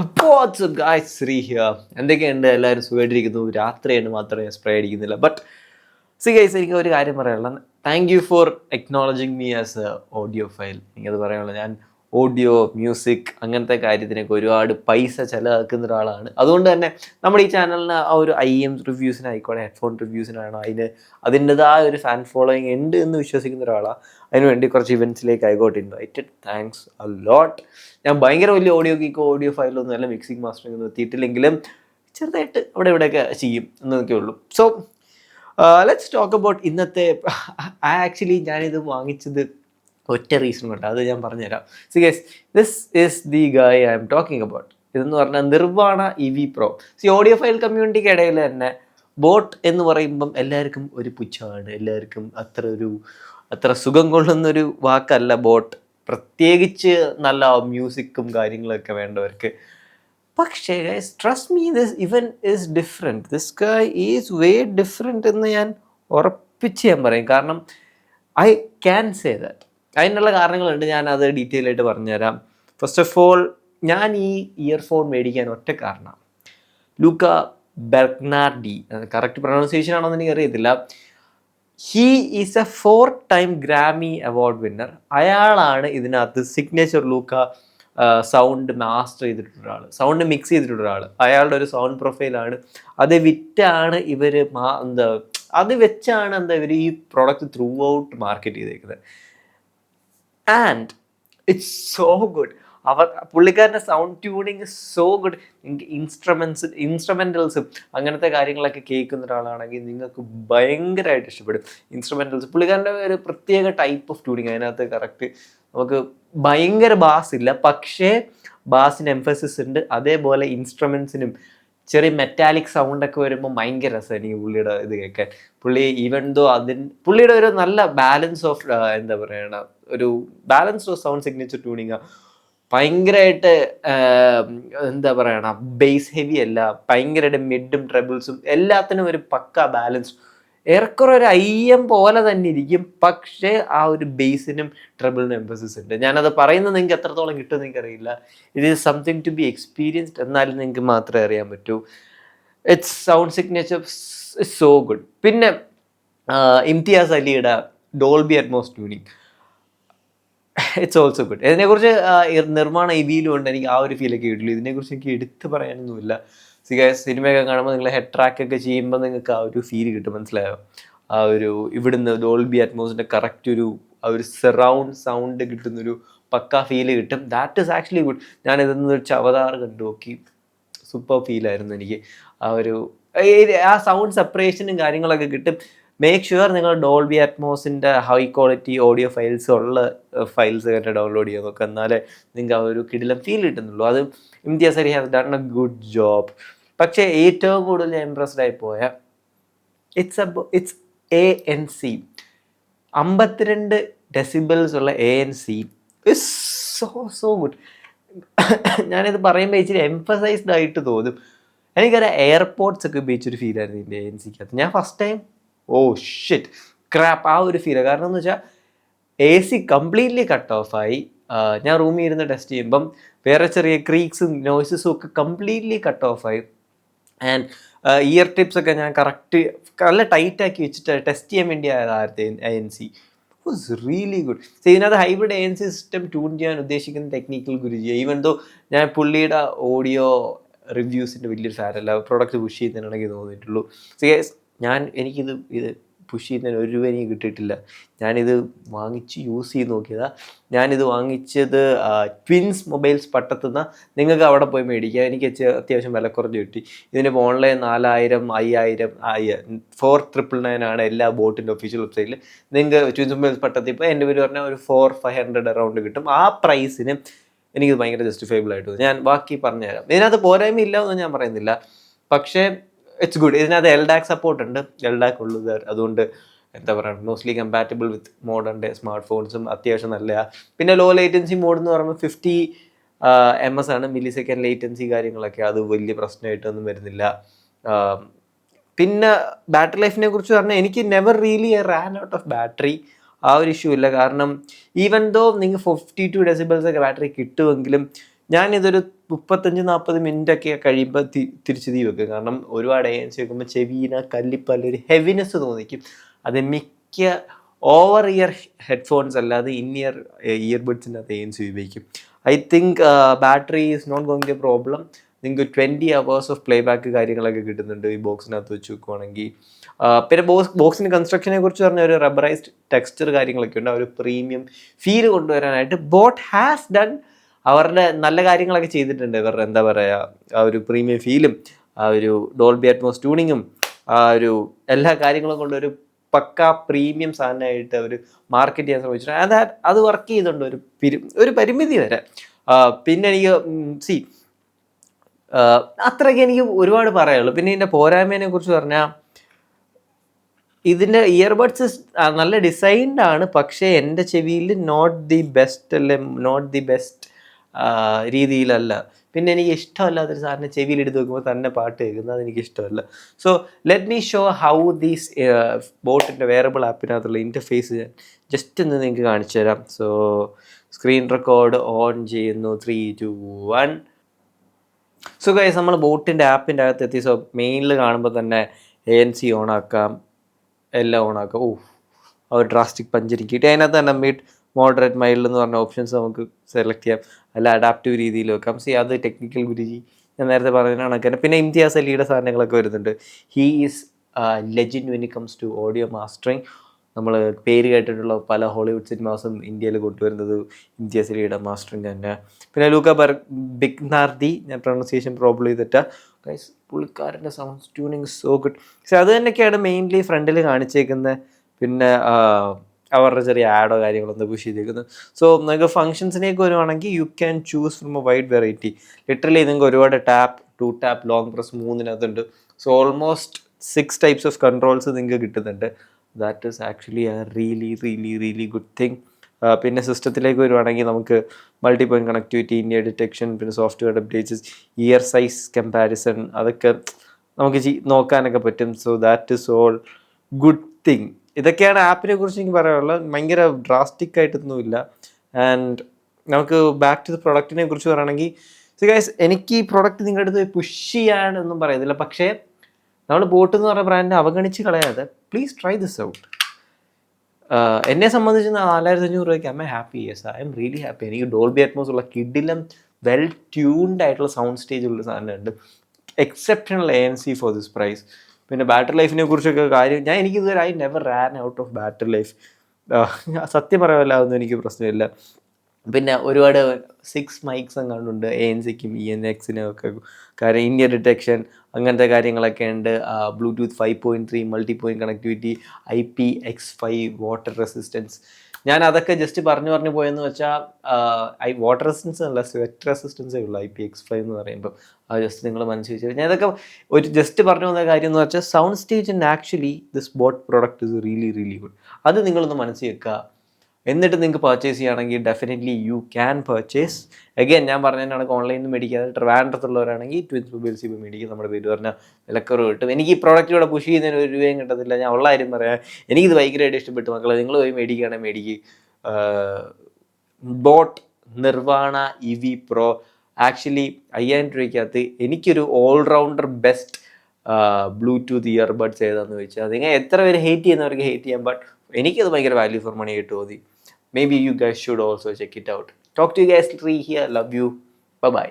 വാട്സ് Shri here എന്തൊക്കെയുണ്ട്? എല്ലാവരും സുഖമായിട്ടിരിക്കുന്നു. രാത്രിയാണ് മാത്രമേ സ്പ്രേ അടിക്കുന്നില്ല. ബട്ട് സി ഗൈസ് എനിക്ക് ഒരു കാര്യം പറയാനുള്ളത്. Thank you for acknowledging me as a audio file എനിക്കത് പറയാനുള്ളത്. ഞാൻ ഓഡിയോ മ്യൂസിക് അങ്ങനത്തെ കാര്യത്തിനൊക്കെ ഒരുപാട് പൈസ ചിലവാക്കുന്ന ഒരാളാണ്. അതുകൊണ്ട് തന്നെ നമ്മുടെ ഈ ചാനലിന് ആ ഒരു ഐ എം റിവ്യൂസിനായിക്കോട്ടെ ഹെഡ്ഫോൺ റിവ്യൂസിനാണോ അതിന് അതിന്റെതായ ഒരു ഫാൻ ഫോളോയിങ് ഉണ്ട് എന്ന് വിശ്വസിക്കുന്ന ഒരാളാണ് അതിനുവേണ്ടി കുറച്ച് ഇവന്റ്സിലേക്ക് I invited thanks a lot ഞാൻ ഭയങ്കര വലിയ ഓഡിയോ ഗീക്കോ ഓഡിയോ ഫയലൊന്നും അല്ല മിക്സിംഗ് മാസ്റ്ററിംഗ് ഒന്നും എത്തിയിട്ടില്ലെങ്കിലും ചെറുതായിട്ട് അവിടെ ഇവിടെയൊക്കെ ചെയ്യും എന്നൊക്കെ ഉള്ളൂ. സോ ലെറ്റ്സ് ടോക്ക് അബൌട്ട് ഇന്നത്തെ ആക്ച്വലി ഞാനിത് വാങ്ങിച്ചത് ഒറ്റ റീസൺ കൊണ്ട് അത് ഞാൻ പറഞ്ഞുതരാം. See guys this is the guy I'm talking about ഇതെന്ന് പറഞ്ഞാൽ Nirvana E V pro C audio file കമ്മ്യൂണിറ്റിക്ക് ഇടയിൽ തന്നെ ബോട്ട് എന്ന് പറയുമ്പം എല്ലാവർക്കും ഒരു പുച്ഛമാണ്. എല്ലാവർക്കും അത്ര ഒരു അത്ര സുഖം കൊള്ളുന്നൊരു വാക്കല്ല ബോട്ട് പ്രത്യേകിച്ച് നല്ല മ്യൂസിക്കും കാര്യങ്ങളൊക്കെ വേണ്ടവർക്ക്. പക്ഷേ ട്രസ്റ്റ് മീ ദിസ് ഇവൻ is different this guy is way different എന്ന് ഞാൻ ഉറപ്പിച്ച് ഞാൻ പറയും. കാരണം ഐ ക്യാൻ സേ ദാറ്റ് അതിനുള്ള കാരണങ്ങളുണ്ട് ഞാൻ അത് ഡീറ്റെയിൽ ആയിട്ട് പറഞ്ഞുതരാം. ഫസ്റ്റ് ഓഫ് ഓൾ ഞാൻ ഈ ഇയർഫോൺ മേടിക്കാൻ ഒറ്റ കാരണം. ലൂക്ക ബെർഗ്നാർഡി കറക്റ്റ് പ്രൊണൗൺസിയേഷൻ ആണോ എന്ന് എനിക്ക് അറിയത്തില്ല he is a four time Grammy award winner അയാളാണ് ഇതിനകത്ത് സിഗ്നേച്ചർ ലൂക്ക സൗണ്ട് മാസ്റ്റർ ചെയ്തിട്ടുള്ള ഒരാൾ സൗണ്ട് മിക്സ് ചെയ്തിട്ടുള്ള ഒരാൾ അയാളുടെ ഒരു സൗണ്ട് പ്രൊഫൈലാണ് അത് വിറ്റാണ് ഇവർ മാ എന്താ അത് വെച്ചാണ് എന്താ ഇവർ ഈ പ്രോഡക്റ്റ് ത്രൂ ഔട്ട് മാർക്കറ്റ് ചെയ്തേക്കുന്നത്. ആൻഡ് ഇറ്റ്സ് സോ ഗുഡ് അവർ പുള്ളിക്കാരന്റെ sound tuning so good instruments ഇൻസ്ട്രുമെന്റൽസും അങ്ങനത്തെ കാര്യങ്ങളൊക്കെ കേൾക്കുന്ന ഒരാളാണെങ്കിൽ നിങ്ങൾക്ക് ഭയങ്കരമായിട്ട് ഇഷ്ടപ്പെടും. ഇൻസ്ട്രുമെന്റൽസ് പുള്ളിക്കാരന്റെ ഒരു പ്രത്യേക ടൈപ്പ് ഓഫ് ട്യൂണിങ് അതിനകത്ത് കറക്റ്റ് നമുക്ക് ഭയങ്കര ബാസ് പക്ഷേ ബാസിന് എംഫസിസ് ഉണ്ട്. അതേപോലെ ഇൻസ്ട്രുമെൻസിനും ചെറിയ മെറ്റാലിക് സൗണ്ടൊക്കെ വരുമ്പോൾ ഭയങ്കര രസമാണ് എനിക്ക് പുള്ളിയുടെ ഇത് കേൾക്കാൻ. പുള്ളി ഈവൻ ദോ അതിന് പുള്ളിയുടെ ഒരു നല്ല ബാലൻസ് ഓഫ് എന്താ പറയണ ഒരു ബാലൻസ്ഡ് സൗണ്ട് സിഗ്നേച്ചർ ട്യൂണിങ് ഭയങ്കരമായിട്ട് എന്താ പറയണ ബേസ് ഹെവി അല്ല ഭയങ്കരമായിട്ട് മിഡും ട്രബിൾസും എല്ലാത്തിനും ഒരു പക്ക ബാലൻസ് ഏറെക്കുറെ ഒരു അയ്യം പോലെ തന്നെ ഇരിക്കും. പക്ഷേ ആ ഒരു ബേസിനും ട്രബിളിനും എംഫസിസ് ഉണ്ട്. ഞാനത് പറയുന്നത് നിങ്ങൾക്ക് എത്രത്തോളം കിട്ടും നിങ്ങൾക്ക് എനിക്കറിയില്ല ഇത് is something to be experienced എന്നാലും നിങ്ങൾക്ക് മാത്രമേ അറിയാൻ പറ്റൂ. It's sound signature so good പിന്നെ ഇംതിയാസ് അലിയുടെ Dolby Atmos tuning it's also good ഇതിനെക്കുറിച്ച് നിർമ്മാണ ഇവിയിലും ഉണ്ട്. എനിക്ക് ആ ഒരു ഫീലൊക്കെ കിട്ടുള്ളൂ ഇതിനെക്കുറിച്ച് എനിക്ക് എടുത്തു പറയാനൊന്നുമില്ല. സിനിമയൊക്കെ കാണുമ്പോൾ നിങ്ങൾ ഹെഡ് ട്രാക്ക് ഒക്കെ ചെയ്യുമ്പോൾ നിങ്ങൾക്ക് ആ ഒരു ഫീൽ കിട്ടും. മനസ്സിലായോ? ആ ഒരു ഇവിടുന്ന് ഡോൾബി അറ്റ്മോസിന്റെ കറക്റ്റ് ഒരു ആ ഒരു സറൗണ്ട് സൗണ്ട് കിട്ടുന്നൊരു പക്ക ഫീൽ കിട്ടും. ദാറ്റ് ഇസ് ആക്ച്വലി ഗുഡ് ഞാൻ ഇതെന്ന് വെച്ച് അവതാർ കണ്ടു. നോക്കി. സൂപ്പർ ഫീലായിരുന്നു എനിക്ക്. ആ ഒരു ആ സൗണ്ട് സെപ്പറേഷനും കാര്യങ്ങളൊക്കെ കിട്ടും. മേക്ക് ഷുവർ നിങ്ങൾ ഡോൾബി അറ്റ്മോസിന്റെ ഹൈ ക്വാളിറ്റി ഓഡിയോ ഫയൽസ് ഉള്ള ഫയൽസ് തന്നെ ഡൗൺലോഡ് ചെയ്യാൻ നോക്കുക എന്നാലേ നിങ്ങൾക്ക് ആ ഒരു കിടിലം ഫീൽ കിട്ടുന്നുള്ളൂ. അത് ഇംതിയാസ് സരി has done a good job പക്ഷേ ഏറ്റവും കൂടുതൽ ഇംപ്രസ്ഡ് ആയി പോയ it's a it's a A N അമ്പത്തിരണ്ട് ഡെസിബിൾസ് ഉള്ള A N C is so so good ഞാനിത് പറയുമ്പോൾ ഇച്ചിരി എംഫസൈസ്ഡ് ആയിട്ട് തോന്നും. എനിക്കറിയാം എയർപോർട്ട്സ് ഒക്കെ ഉപയോഗിച്ചൊരു ഫീലായിരുന്നു എന്റെ എൻ സിക്കകത്ത് ഞാൻ first time oh shit crap ആ ഒരു ഫീൽ കാരണം എന്ന് വെച്ചാൽ എ സി കംപ്ലീറ്റ്ലി കട്ട് ഓഫായി ഞാൻ റൂമിൽ ഇരുന്ന് ടെസ്റ്റ് ചെയ്യുമ്പം വേറെ ചെറിയ ക്രീക്സും നോയ്സസും ഒക്കെ കംപ്ലീറ്റ്ലി കട്ട് ഓഫായി ആൻഡ് ഇയർ ടിപ്സ് ഒക്കെ ഞാൻ കറക്റ്റ് നല്ല ടൈറ്റ് ആക്കി വെച്ചിട്ട് ടെസ്റ്റ് ചെയ്യാൻ വേണ്ടി ആയിരുന്നു A N C was really good so ഇതിനകത്ത് hybrid A N C system tune ചെയ്യാൻ ഉദ്ദേശിക്കുന്ന ടെക്നിക്കൽ ഗുരുജി ഈവൻ ദോ ഞാൻ പുള്ളിയുടെ ഓഡിയോ റിവ്യൂസിന്റെ വലിയൊരു ഫാനല്ല പ്രൊഡക്റ്റ് പുഷ് ചെയ്യുന്നതിനാണെങ്കിൽ തോന്നിയിട്ടുള്ളൂ. സോ ഞാൻ എനിക്കിത് ഇത് പുഷ് ചെയ്യുന്നതിന് ഒരു രൂപ എനിക്ക് കിട്ടിയിട്ടില്ല. ഞാനിത് വാങ്ങിച്ച് യൂസ് ചെയ്ത് നോക്കിയതാണ് ഞാനിത് വാങ്ങിച്ചത് ട്വിൻസ് മൊബൈൽസ് പട്ടത്തുനിന്ന് നിങ്ങൾക്ക് അവിടെ പോയി മേടിക്കാം. എനിക്ക് അത്യാവശ്യം വില കുറഞ്ഞ് കിട്ടി. ഇതിനിപ്പോൾ ഓൺലൈൻ നാലായിരം അയ്യായിരം ഫോർ ട്രിപ്പിൾ നയൻ ആണ് എല്ലാ ബോട്ടിന്റെ ഒഫീഷ്യൽ വെബ്സൈറ്റിൽ നിങ്ങൾക്ക് ട്വിൻസ് മൊബൈൽസ് പട്ടത്തിൽ ഇപ്പോൾ എന്റെ പേര് പറഞ്ഞാൽ ഒരു ഫോർ ഫൈവ് ഹൺഡ്രഡ് അറൗണ്ട് കിട്ടും. ആ പ്രൈസിന് എനിക്കിത് ഭയങ്കര ജസ്റ്റിഫൈബിൾ ആയിട്ട് ഞാൻ ബാക്കി പറഞ്ഞുതരാം. ഇതിനകത്ത് പോരായ്മ ഇല്ല എന്ന് ഞാൻ പറയുന്നില്ല. പക്ഷേ ഇറ്റ്സ് ഗുഡ് ഇതിനകത്ത് എൽഡാക് സപ്പോർട്ട് ഉണ്ട്. എൽഡാക് ഉള്ളത് അതുകൊണ്ട് എന്താ പറയുക mostly compatible with modern day smart ഫോൺസും അത്യാവശ്യം നല്ലതാണ് പിന്നെ ലോ ലേറ്റൻസി മോഡ് എന്ന് പറയുമ്പോൾ ഫിഫ്റ്റി എം എസ് ആണ്. മില്ലി സെക്കൻഡ് ലേറ്റൻസി കാര്യങ്ങളൊക്കെ. അത് വലിയ പ്രശ്നമായിട്ടൊന്നും വരുന്നില്ല. പിന്നെ ബാറ്ററി ലൈഫിനെ കുറിച്ച് പറഞ്ഞാൽ എനിക്ക് never really ran out of battery ആ ഒരു ഇഷ്യൂ ഇല്ല. കാരണം ഈവൻ ദോ നിങ്ങൾ ഫിഫ്റ്റി ടു ഡെസിബിൾസ് ഒക്കെ ബാറ്ററി കിട്ടുമെങ്കിലും ഞാനിതൊരു മുപ്പത്തഞ്ച് നാൽപ്പത് മിനിറ്റ് ഒക്കെ കഴിയുമ്പോൾ തി തിരിച്ച് തീ വെക്കും. കാരണം ഒരുപാട് ഏൻസ് വെക്കുമ്പോൾ ചെവിന കല്ലിപ്പല്ല ഒരു ഹെവിനെസ് തോന്നിക്കും. അത് മിക്ക ഓവർ ഇയർ ഹെഡ്ഫോൺസ് അല്ലാതെ ഇൻ ഇയർ ഇയർബഡ്സിന്റെ അത് ഏൻസ് ഉപയോഗിക്കും. I think battery is not going to problem നിങ്ങൾക്ക് twenty hours of playback കാര്യങ്ങളൊക്കെ കിട്ടുന്നുണ്ട്. ഈ ബോക്സിനകത്ത് വെച്ച് വെക്കുവാണെങ്കിൽ പിന്നെ ബോക്സ് ബോക്സിന്റെ കൺസ്ട്രക്ഷനെ കുറിച്ച് പറഞ്ഞ ഒരു റബ്ബറൈസ്ഡ് ടെക്സ്ചർ കാര്യങ്ങളൊക്കെ ഉണ്ട്. ആ ഒരു പ്രീമിയം ഫീൽ കൊണ്ടുവരാനായിട്ട് ബോട്ട് ഹാസ് ഡൺ അവരുടെ നല്ല കാര്യങ്ങളൊക്കെ ചെയ്തിട്ടുണ്ട്. ഇവരുടെ എന്താ പറയുക ആ ഒരു പ്രീമിയം ഫീലും ആ ഒരു ഡോൾബി അറ്റ്മോസ് ട്യൂണിങ്ങും ആ ഒരു എല്ലാ കാര്യങ്ങളും കൊണ്ട് ഒരു പക്ക പ്രീമിയം സാധനമായിട്ട് അവർ മാർക്കറ്റ് ചെയ്യാൻ ശ്രമിച്ചിട്ടുണ്ട്. അത് അത് വർക്ക് ചെയ്തുണ്ട് ഒരു ഒരു പരിമിതി വരെ. പിന്നെ എനിക്ക് സി അത്രയ്ക്ക് എനിക്ക് ഒരുപാട് പറയാനുള്ളൂ. പിന്നെ ഇതിന്റെ പോരായ്മേനെ കുറിച്ച് പറഞ്ഞാൽ ഇതിന്റെ ഇയർബഡ്സ് നല്ല ഡിസൈൻഡ് ആണ് പക്ഷേ എന്റെ ചെവിയിൽ നോട്ട് ദി ബെസ്റ്റ് അല്ലെ നോട്ട് ദി ബെസ്റ്റ് രീതിയിലല്ല. പിന്നെ എനിക്ക് ഇഷ്ടമല്ലാത്തൊരു സാധനം ചെവിയിൽ എടുത്ത് വെക്കുമ്പോൾ തന്നെ പാട്ട് കേൾക്കുന്നത് അതെനിക്ക് ഇഷ്ടമല്ല so let me show how these ബോട്ടിന്റെ വേറബിൾ ആപ്പിനകത്തുള്ള ഇന്റർഫേസ് ഞാൻ ജസ്റ്റ് ഒന്ന് നിങ്ങൾക്ക് കാണിച്ചു തരാം. സോ സ്ക്രീൻ റെക്കോർഡ് ഓൺ ചെയ്യുന്നു. Three two one so guys നമ്മൾ ബോട്ടിന്റെ ആപ്പിന്റെ അകത്ത് എത്തി സോ മെയിനിൽ കാണുമ്പോൾ തന്നെ എ എൻ സി ഓണാക്കാം എല്ലാം ഓൺ ആക്കാം. ഓ ആ ഒരു ഡ്രാസ്റ്റിക് പഞ്ചരിക്കിട്ട് അതിനകത്ത് തന്നെ മിഡ് മോഡറേറ്റ് മൈൽഡ് എന്ന് പറഞ്ഞ ഓപ്ഷൻസ് നമുക്ക് സെലക്ട് ചെയ്യാം. അല്ല അഡാപ്റ്റീവ് രീതിയിൽ വെക്കാം. സി അത് ടെക്നിക്കൽ ഗുരുജി ഞാൻ നേരത്തെ പറഞ്ഞ കണക്കാണ് പിന്നെ ഇംതിയാസ് അലിയുടെ സാധനങ്ങളൊക്കെ വരുന്നുണ്ട്. He is legend when it comes to audio mastering നമ്മൾ പേര് കേട്ടിട്ടുള്ള പല ഹോളിവുഡ് സിനിമാസും ഇന്ത്യയിൽ കൊണ്ടുവരുന്നത് ഇംതിയാസ് അലിയുടെ മാസ്റ്ററിങ് തന്നെ. പിന്നെ ലൂക്ക ബർ ബിഗ്നാർദി ഞാൻ പ്രൊണൗൺസിയേഷൻ പ്രോബ്ലം ചെയ്തിട്ട്. ഗൈസ് പുള്ളിക്കാരന്റെ സൗണ്ട് ട്യൂണിങ് സോ ഗുഡ് പക്ഷെ അത് തന്നെയൊക്കെയാണ് മെയിൻലി ഫ്രണ്ടിൽ കാണിച്ചേക്കുന്നത് പിന്നെ അവരുടെ ചെറിയ ആഡോ കാര്യങ്ങളൊന്നും പുഷ് ചെയ്തേക്കുന്നത് സോ നിങ്ങൾക്ക് ഫംഗ്ഷൻസിലേക്ക് വരുവാണെങ്കിൽ you can choose from a wide variety literally നിങ്ങൾക്ക് ഒരുപാട് tap to tap long press മൂന്നിനകത്തുണ്ട്. So almost six types of controls നിങ്ങൾക്ക് കിട്ടുന്നുണ്ട്. That is actually a really really really good thing പിന്നെ സിസ്റ്റത്തിലേക്ക് വരുവാണെങ്കിൽ നമുക്ക് multi point connectivity in ear detection പിന്നെ software updates ear size comparison അതൊക്കെ നമുക്ക് നോക്കാനൊക്കെ പറ്റും. So that is all good thing ഇതൊക്കെയാണ് ആപ്പിനെ കുറിച്ച് എനിക്ക് പറയാനുള്ളത്. ഭയങ്കര ഡ്രാസ്റ്റിക് ആയിട്ടൊന്നുമില്ല. ആൻഡ് നമുക്ക് ബാക്ക് ടു ദ പ്രൊഡക്റ്റിനെ കുറിച്ച് പറയുകയാണെങ്കിൽ സി ഗൈസ് എനിക്ക് ഈ പ്രൊഡക്റ്റ് നിങ്ങളുടെ അടുത്ത് പുഷ് ചെയ്യാനൊന്നും പറയുന്നില്ല. പക്ഷേ നമ്മൾ ബോട്ട് എന്ന് പറഞ്ഞ ബ്രാൻഡിനെ അവഗണിച്ച് കളയാതെ പ്ലീസ് ട്രൈ ദിസ് ഔട്ട് എന്നെ സംബന്ധിച്ച് നാലായിരത്തി അഞ്ഞൂറ് രൂപയ്ക്ക് അമ്മ happy yes I'm really happy എനിക്ക് ഡോൾബി അറ്റ്മോസ് ഉള്ള കിഡിലും വെൽ ട്യൂൺഡ് ആയിട്ടുള്ള സൗണ്ട് സ്റ്റേജ് ഉള്ള സാധനമുണ്ട്. Exceptional A N C for this price പിന്നെ ബാറ്ററി ലൈഫിനെ കുറിച്ചൊക്കെ കാര്യം ഞാൻ എനിക്ക് ഇതുവരെ I never ran out of battery life സത്യം പറയാമല്ലാതൊന്നും എനിക്ക് പ്രശ്നമില്ല. പിന്നെ ഒരുപാട് സിക്സ് മൈക്സ് എങ്ങാണ്ടുണ്ട്. എ എൻ സിക്കും ഇ എൻ എക്സിനും ഒക്കെ കാര്യം. ഇന്ത്യ ഡിറ്റക്ഷൻ അങ്ങനത്തെ കാര്യങ്ങളൊക്കെ ഉണ്ട്. Bluetooth five point three multi point connectivity I P X five water resistance ഞാൻ അതൊക്കെ ജസ്റ്റ് പറഞ്ഞു പറഞ്ഞു പോയെന്ന് വെച്ചാൽ ഐ വാട്ടർ റെസിസ്റ്റൻസ് അല്ല സ്വെറ്റ് റെസിസ്റ്റൻസേ ഉള്ളൂ ഐ പി എക്സ് ഫൈവ് എന്ന് പറയുമ്പോൾ അത് ജസ്റ്റ് നിങ്ങൾ വെച്ചാൽ ഞാൻ ഇതൊക്കെ ഒരു ജസ്റ്റ് പറഞ്ഞു വന്ന കാര്യം എന്ന് വെച്ചാൽ sound stage and actually this boAt product is really really good അത് നിങ്ങളൊന്ന് മനസ്സിൽ വെക്കുക എന്നിട്ട് നിങ്ങൾക്ക് പർച്ചേസ് ചെയ്യുകയാണെങ്കിൽ definitely you can purchase again ഞാൻ പറഞ്ഞതിനാണ് ഓൺലൈനിൽ നിന്ന് മേടിക്കാതെ ട്രിവാൻഡ്രത്തുള്ളവരാണെങ്കിൽ ട്വിൻസ് മൊബൈൽസ് ഇപ്പോൾ മേടിക്കും നമ്മുടെ പേര് പറഞ്ഞാൽ വിലക്കുറവ് കിട്ടും. എനിക്ക് ഈ പ്രോഡക്റ്റ് ഇവിടെ പുഷ് ചെയ്യുന്നതിന് ഒരു രൂപയും കിട്ടത്തില്ല. ഞാൻ ഉള്ള കാര്യം പറയാം. എനിക്കിത് ഭയങ്കരമായിട്ട് ഇഷ്ടപ്പെട്ടു മക്കളെ. നിങ്ങൾ പോയി മേടിക്കുകയാണെങ്കിൽ മേടിക്കുക boAt Nirvana E V pro actually അയ്യായിരം രൂപയ്ക്കകത്ത് എനിക്കൊരു ഓൾറൗണ്ടർ ബെസ്റ്റ് ബ്ലൂടൂത്ത് ഇയർബഡ്സ് ഏതാണെന്ന് ചോദിച്ചാൽ നിങ്ങൾ എത്ര പേര് ഹേറ്റ് ചെയ്യുന്നവർക്ക് ഹേറ്റ് ചെയ്യാം. ബട്ട് എനിക്കത് ഭയങ്കര വാല്യൂ ഫോർ മണി ആയിട്ട് തോന്നി. Maybe you guys should also check it out talk to guys tree here love you bye